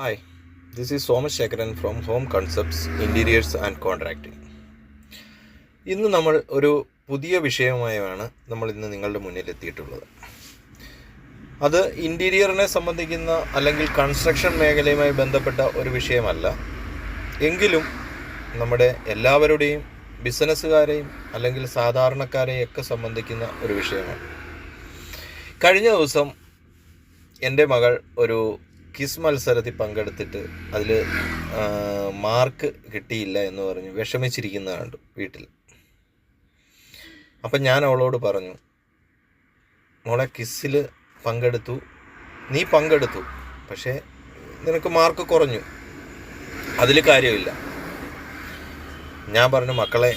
Hi, this is Somasekharan from home concepts interiors and contracting ഇന്ന് നമ്മൾ ഒരു പുതിയ വിഷയമായാണ് നമ്മൾ ഇന്ന് നിങ്ങളുടെ മുന്നിൽ എത്തിയിട്ടുള്ളത്. അത് ഇന്റീരിയറിനെ സംബന്ധിക്കുന്ന അല്ലെങ്കിൽ കൺസ്ട്രക്ഷൻ മേഖലയുമായി ബന്ധപ്പെട്ട ഒരു വിഷയമല്ല. എങ്കിലും നമ്മുടെ എല്ലാവരുടെയും ബിസിനസ്സുകാരെയും അല്ലെങ്കിൽ സാധാരണക്കാരെയും ഒക്കെ സംബന്ധിക്കുന്ന ഒരു വിഷയമാണ്. കഴിഞ്ഞ ദിവസം എന്റെ മകൾ ഒരു കിസ് മത്സരത്തിൽ പങ്കെടുത്തിട്ട് അതിൽ മാർക്ക് കിട്ടിയില്ല എന്ന് പറഞ്ഞ് വിഷമിച്ചിരിക്കുന്ന കണ്ടു വീട്ടിൽ. അപ്പം ഞാൻ അവളോട് പറഞ്ഞു മോളെ ക്വിസ്സിൽ പങ്കെടുത്തു. നീ പങ്കെടുത്തു പക്ഷേ നിനക്ക് മാർക്ക് കുറഞ്ഞു. അതിൽ കാര്യമില്ല. ഞാൻ പറഞ്ഞു മക്കളെ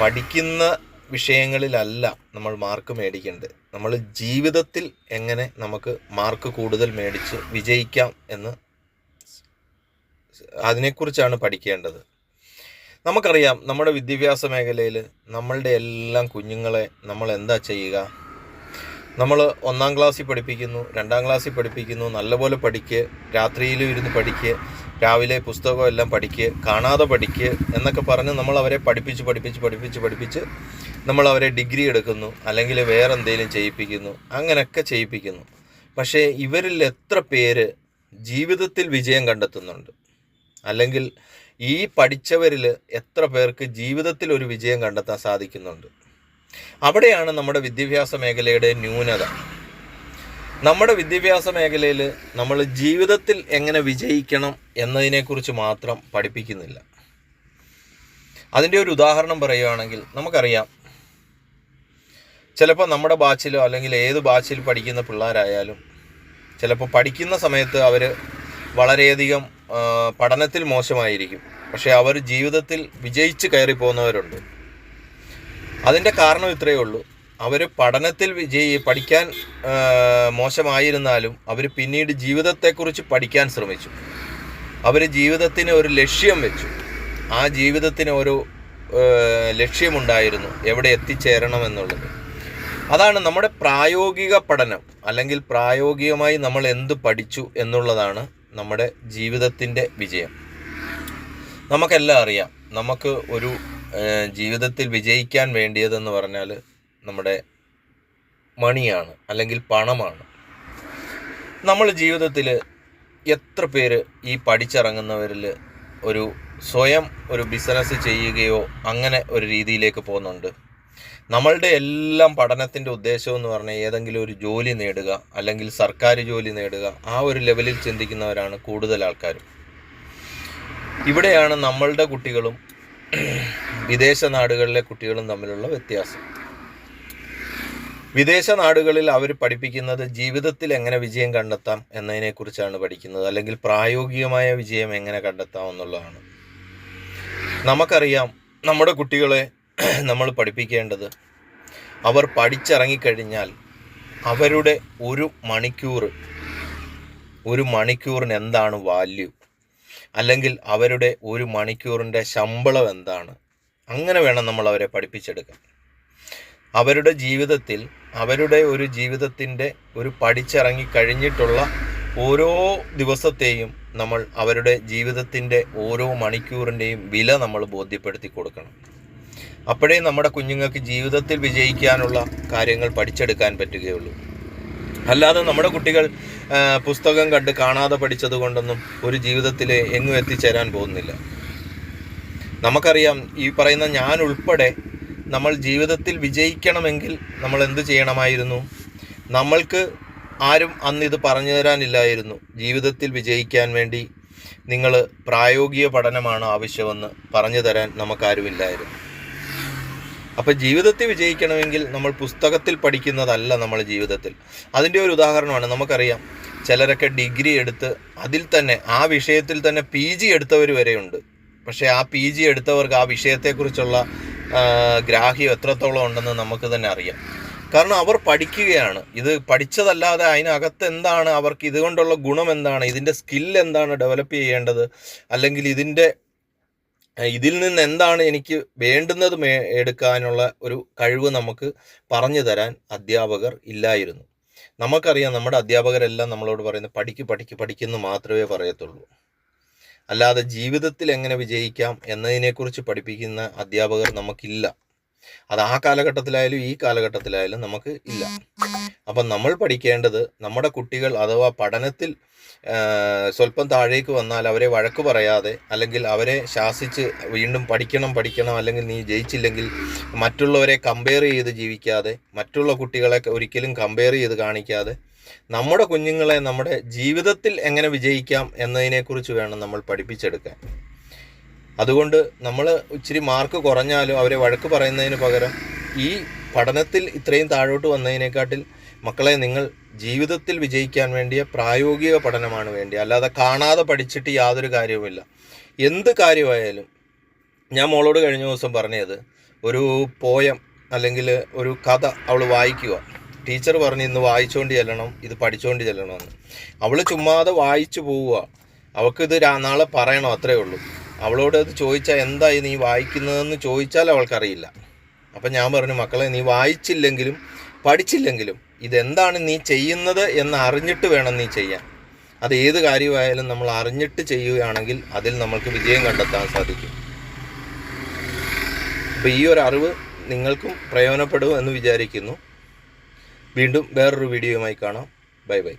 പഠിക്കുന്ന വിഷയങ്ങളിലല്ല നമ്മൾ മാർക്ക് മേടിക്കേണ്ടത്. നമ്മൾ ജീവിതത്തിൽ എങ്ങനെ നമുക്ക് മാർക്ക് കൂടുതൽ മേടിച്ച് വിജയിക്കാം എന്ന് അതിനെക്കുറിച്ചാണ് പഠിക്കേണ്ടത്. നമുക്കറിയാം നമ്മുടെ വിദ്യാഭ്യാസ മേഖലയിൽ നമ്മളുടെ എല്ലാം കുഞ്ഞുങ്ങളെ നമ്മൾ എന്താ ചെയ്യുക? നമ്മൾ ഒന്നാം ക്ലാസ്സിൽ പഠിപ്പിക്കുന്നു രണ്ടാം ക്ലാസ്സിൽ പഠിപ്പിക്കുന്നു നല്ലപോലെ പഠിക്കുക രാത്രിയിലും ഇരുന്ന് പഠിക്കുക രാവിലെ പുസ്തകം എല്ലാം കാണാതെ പഠിക്കുക എന്നൊക്കെ പറഞ്ഞ് നമ്മൾ അവരെ പഠിപ്പിച്ച് പഠിപ്പിച്ച് പഠിപ്പിച്ച് പഠിപ്പിച്ച് നമ്മൾ അവരെ ഡിഗ്രി എടുക്കുന്നു അല്ലെങ്കിൽ വേറെ എന്തെങ്കിലും ചെയ്യിപ്പിക്കുന്നു അങ്ങനെയൊക്കെ ചെയ്യിപ്പിക്കുന്നു. പക്ഷേ ഇവരിൽ എത്ര പേര് ജീവിതത്തിൽ വിജയം കണ്ടെത്തുന്നുണ്ട്? അല്ലെങ്കിൽ ഈ പഠിച്ചവരിൽ എത്ര പേർക്ക് ജീവിതത്തിൽ ഒരു വിജയം കണ്ടെത്താൻ സാധിക്കുന്നുണ്ട്? അവിടെയാണ് നമ്മുടെ വിദ്യാഭ്യാസ മേഖലയുടെ ന്യൂനത. നമ്മുടെ വിദ്യാഭ്യാസ മേഖലയിൽ നമ്മൾ ജീവിതത്തിൽ എങ്ങനെ വിജയിക്കണം എന്നതിനെക്കുറിച്ച് മാത്രം പഠിപ്പിക്കുന്നില്ല. അതിന്റെ ഒരു ഉദാഹരണം പറയുകയാണെങ്കിൽ നമുക്കറിയാം ചിലപ്പോൾ നമ്മുടെ ബാച്ചിലോ അല്ലെങ്കിൽ ഏത് ബാച്ചിൽ പഠിക്കുന്ന പിള്ളേരായാലും ചിലപ്പോൾ പഠിക്കുന്ന സമയത്ത് അവർ വളരെയധികം പഠനത്തിൽ മോശമായിരിക്കും. പക്ഷേ അവർ ജീവിതത്തിൽ വിജയിച്ച് കയറി പോകുന്നവരുണ്ട്. അതിന്റെ കാരണം ഇത്രയേ ഉള്ളൂ. അവർ പഠനത്തിൽ വിജയി പഠിക്കാൻ മോശമായിരുന്നാലും അവർ പിന്നീട് ജീവിതത്തെക്കുറിച്ച് പഠിക്കാൻ ശ്രമിച്ചു. അവർ ജീവിതത്തിന് ഒരു ലക്ഷ്യം വെച്ചു. ആ ജീവിതത്തിന് ഒരു ലക്ഷ്യമുണ്ടായിരുന്നു. എവിടെ എത്തിച്ചേരണം എന്നുള്ളത് അതാണ് നമ്മുടെ പ്രായോഗിക പഠനം അല്ലെങ്കിൽ പ്രായോഗികമായി നമ്മൾ എന്ത് പഠിച്ചു എന്നുള്ളതാണ് നമ്മുടെ ജീവിതത്തിന്റെ വിജയം. നമുക്കെല്ലാം അറിയാം നമുക്ക് ഒരു ജീവിതത്തിൽ വിജയിക്കാൻ വേണ്ടിയതെന്ന് പറഞ്ഞാൽ നമ്മുടെ മണിയാണ് അല്ലെങ്കിൽ പണമാണ്. നമ്മൾ ജീവിതത്തിൽ എത്ര പേര് ഈ പഠിച്ചിറങ്ങുന്നവരിൽ ഒരു സ്വയം ഒരു ബിസിനസ് ചെയ്യുകയോ അങ്ങനെ ഒരു രീതിയിലേക്ക് പോകുന്നുണ്ട്? നമ്മളുടെ എല്ലാം പഠനത്തിന്റെ ഉദ്ദേശം എന്ന് പറഞ്ഞാൽ ഏതെങ്കിലും ഒരു ജോലി നേടുക അല്ലെങ്കിൽ സർക്കാർ ജോലി നേടുക ആ ഒരു ലെവലിൽ ചിന്തിക്കുന്നവരാണ് കൂടുതൽ ആൾക്കാരും. ഇവിടെയാണ് നമ്മളുടെ കുട്ടികളും വിദേശ നാടുകളിലെ കുട്ടികളും തമ്മിലുള്ള വ്യത്യാസം. വിദേശ നാടുകളിൽ അവർ പഠിപ്പിക്കുന്നത് ജീവിതത്തിൽ എങ്ങനെ വിജയം കണ്ടെത്താം എന്നതിനെക്കുറിച്ചാണ് പഠിക്കുന്നത് അല്ലെങ്കിൽ പ്രായോഗികമായ വിജയം എങ്ങനെ കണ്ടെത്താം എന്നുള്ളതാണ്. നമുക്കറിയാം നമ്മുടെ കുട്ടികളെ നമ്മൾ പഠിപ്പിക്കേണ്ടത് അവർ പഠിച്ചിറങ്ങിക്കഴിഞ്ഞാൽ അവരുടെ ഒരു മണിക്കൂർ ഒരു മണിക്കൂറിന് എന്താണ് വാല്യൂ അല്ലെങ്കിൽ അവരുടെ ഒരു മണിക്കൂറിന്റെ ശമ്പളം എന്താണ്? അങ്ങനെ വേണം നമ്മൾ അവരെ പഠിപ്പിച്ചെടുക്കാൻ. അവരുടെ ജീവിതത്തിൽ അവരുടെ ഒരു ജീവിതത്തിന്റെ ഒരു പഠിച്ചിറങ്ങി കഴിഞ്ഞിട്ടുള്ള ഓരോ ദിവസത്തെയും നമ്മൾ അവരുടെ ജീവിതത്തിന്റെ ഓരോ മണിക്കൂറിന്റെയും വില നമ്മൾ ബോധ്യപ്പെടുത്തി കൊടുക്കണം. അപ്പോഴേ നമ്മുടെ കുഞ്ഞുങ്ങൾക്ക് ജീവിതത്തിൽ വിജയിക്കാനുള്ള കാര്യങ്ങൾ പഠിച്ചെടുക്കാൻ പറ്റുകയുള്ളൂ. അല്ലാതെ നമ്മുടെ കുട്ടികൾ പുസ്തകം കണ്ട് കാണാതെ പഠിച്ചത് കൊണ്ടൊന്നും ഒരു ജീവിതത്തിൽ എങ്ങും എത്തിച്ചേരാൻ പോകുന്നില്ല. നമുക്കറിയാം ഈ പറയുന്ന ഞാൻ ഉൾപ്പെടെ നമ്മൾ ജീവിതത്തിൽ വിജയിക്കണമെങ്കിൽ നമ്മൾ എന്ത് ചെയ്യണമായിരുന്നു? നമ്മൾക്ക് ആരും അന്ന് ഇത് പറഞ്ഞു തരാനില്ലായിരുന്നു. ജീവിതത്തിൽ വിജയിക്കാൻ വേണ്ടി നിങ്ങൾ പ്രായോഗിക പഠനമാണ് ആവശ്യമെന്ന് പറഞ്ഞു തരാൻ നമുക്കാരുമില്ലായിരുന്നു. അപ്പം ജീവിതത്തിൽ വിജയിക്കണമെങ്കിൽ നമ്മൾ പുസ്തകത്തിൽ പഠിക്കുന്നതല്ല നമ്മൾ ജീവിതത്തിൽ. അതിന്റെ ഒരു ഉദാഹരണമാണ് നമുക്കറിയാം. ചിലരൊക്കെ ഡിഗ്രി എടുത്ത് അതിൽ തന്നെ ആ വിഷയത്തിൽ തന്നെ പി ജി എടുത്തവർ വരെയുണ്ട്. പക്ഷേ ആ പി ജി എടുത്തവർക്ക് ആ വിഷയത്തെക്കുറിച്ചുള്ള ഗ്രാഹ്യം എത്രത്തോളം ഉണ്ടെന്ന് നമുക്ക് തന്നെ അറിയാം. കാരണം അവർ പഠിക്കുകയാണ്. ഇത് പഠിച്ചതല്ലാതെ അതിനകത്ത് എന്താണ് അവർക്ക് ഇതുകൊണ്ടുള്ള ഗുണം എന്താണ്? ഇതിന്റെ സ്കിൽ എന്താണ് ഡെവലപ്പ് ചെയ്യേണ്ടത്? അല്ലെങ്കിൽ ഇതിന്റെ ഇതിൽ നിന്ന് എന്താണ് എനിക്ക് വേണ്ടുന്നത് മേ എടുക്കാനുള്ള ഒരു കഴിവ് നമുക്ക് പറഞ്ഞു തരാൻ അധ്യാപകർ ഇല്ലായിരുന്നു. നമുക്കറിയാം നമ്മുടെ അധ്യാപകരെല്ലാം നമ്മളോട് പറയുന്നത് പഠിക്ക് പഠിക്ക് പഠിക്കുന്ന മാത്രമേ പറയത്തുള്ളൂ. അല്ലാതെ ജീവിതത്തിൽ എങ്ങനെ വിജയിക്കാം എന്നതിനെക്കുറിച്ച് പഠിപ്പിക്കുന്ന അധ്യാപകർ നമുക്കില്ല. അത് ആ കാലഘട്ടത്തിലായാലും ഈ കാലഘട്ടത്തിലായാലും നമുക്ക് ഇല്ല. അപ്പം നമ്മൾ പഠിക്കേണ്ടത് നമ്മുടെ കുട്ടികൾ അഥവാ പഠനത്തിൽ സ്വല്പം താഴേക്ക് വന്നാൽ അവരെ വഴക്ക് പറയാതെ അല്ലെങ്കിൽ അവരെ ശാസിച്ച് വീണ്ടും പഠിക്കണം പഠിക്കണം അല്ലെങ്കിൽ നീ ജയിച്ചില്ലെങ്കിൽ മറ്റുള്ളവരെ കമ്പയർ ചെയ്ത് ജീവിക്കാതെ മറ്റുള്ള കുട്ടികളെ ഒരിക്കലും കമ്പയർ ചെയ്ത് കാണിക്കാതെ നമ്മുടെ കുഞ്ഞുങ്ങളെ നമ്മുടെ ജീവിതത്തിൽ എങ്ങനെ വിജയിക്കാം എന്നതിനെക്കുറിച്ച് വേണം നമ്മൾ പഠിപ്പിച്ചെടുക്കാൻ. അതുകൊണ്ട് നമ്മൾ ഇച്ചിരി മാർക്ക് കുറഞ്ഞാലും അവരെ വഴക്ക് പറയുന്നതിന് പകരം ഈ പഠനത്തിൽ ഇത്രയും താഴോട്ട് വന്നതിനെക്കാട്ടിൽ മക്കളെ നിങ്ങൾ ജീവിതത്തിൽ വിജയിക്കാൻ വേണ്ടിയ പ്രായോഗിക പഠനമാണ് വേണ്ടി. അല്ലാതെ കാണാതെ പഠിച്ചിട്ട് യാതൊരു കാര്യവുമില്ല. എന്ത് കാര്യമായാലും ഞാൻ മോളോട് കഴിഞ്ഞ ദിവസം പറഞ്ഞത് ഒരു പോയം അല്ലെങ്കിൽ ഒരു കഥ അവൾ വായിക്കുക. ടീച്ചർ പറഞ്ഞ് ഇന്ന് വായിച്ചുകൊണ്ട് ചെല്ലണം ഇത് പഠിച്ചുകൊണ്ട് ചെല്ലണമെന്ന് അവൾ ചുമ്മാതെ വായിച്ചു പോവുക. അവൾക്കിത് നാളെ പറയണം അത്രേ ഉള്ളൂ. അവളോട് അത് ചോദിച്ചാൽ എന്തായി നീ വായിക്കുന്നതെന്ന് ചോദിച്ചാൽ അവൾക്കറിയില്ല. അപ്പം ഞാൻ പറഞ്ഞു മക്കളെ നീ വായിച്ചില്ലെങ്കിലും പഠിച്ചില്ലെങ്കിലും ഇതെന്താണ് നീ ചെയ്യുന്നത് എന്ന് അറിഞ്ഞിട്ട് വേണം നീ ചെയ്യാൻ. അത് ഏത് കാര്യമായാലും നമ്മൾ അറിഞ്ഞിട്ട് ചെയ്യുകയാണെങ്കിൽ അതിൽ നമ്മൾക്ക് വിജയം കണ്ടെത്താൻ സാധിക്കും. അപ്പോൾ ഈ ഒരു അറിവ് നിങ്ങൾക്കും പ്രയോജനപ്പെടും എന്ന് വിചാരിക്കുന്നു. വീണ്ടും വേറൊരു വീഡിയോയുമായി കാണാം. Bye bye.